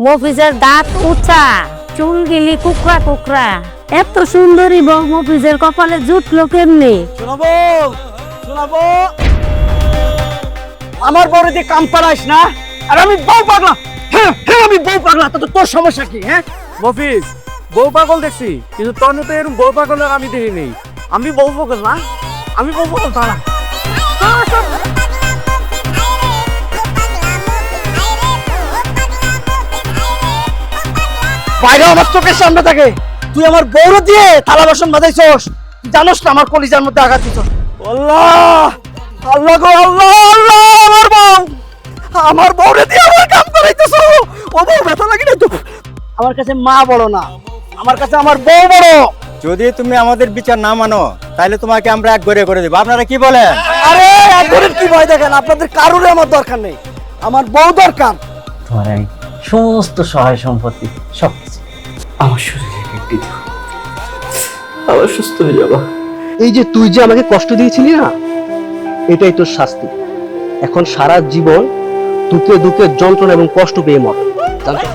মফিজের দাঁত উঁচা চুলগিলি কুকরা কুকরা। এত সুন্দরী বউ মফিজের কপালে জুটলো কেমনি? শোনাবো শোনাবো। আমার বড় যে কাম পারাইস না আর আমি বউ পাগলা। হ্যাঁ হ্যাঁ আমি বউ পাগলা তো তোর সমস্যা কি হ্যাঁ? মফিজ বউ পাগল দেখছি কিন্তু তোর মতো এরকম বউ পাগল আমি দেখিনি। আমি বউ পাগল না আমি বউ পাগল তারা বাইরে আমার চোখের সামনে থাকে। তুই আমার বউর দিয়ে থালা বাসন বাজাইছস জানোস না আমার কলিজার মধ্যে আঘাত দিছস। আল্লাহ! আল্লাহ গো আল্লাহ আল্লাহ আমার বউ! আমার বউরে দিয়ে আমার কাম করাইতেছ। ও বউ ব্যথা লাগে না তো? আমার কাছে মা বড় না। আমার কাছে আমার বউ বড়। যদি তুমি আমাদের বিচার না মানো তাহলে তোমাকে আমরা এক করে করে দেবো। আপনারা কি বলেন? আরে একবারের কি ভয় দেখেন? আপনাদের কারোর আমার দরকার নেই। আমার বউ দরকার। সমস্ত সহায় সম্পত্তি সব কিছু আমার শরীরে একটি আবার সুস্থ হয়ে যাবা। এই যে তুই যে আমাকে কষ্ট দিয়েছিলি না এটাই তোর শাস্তি। এখন সারা জীবন দুঃখে দুঃখে যন্ত্রণা এবং কষ্ট পেয়ে মর। জানতো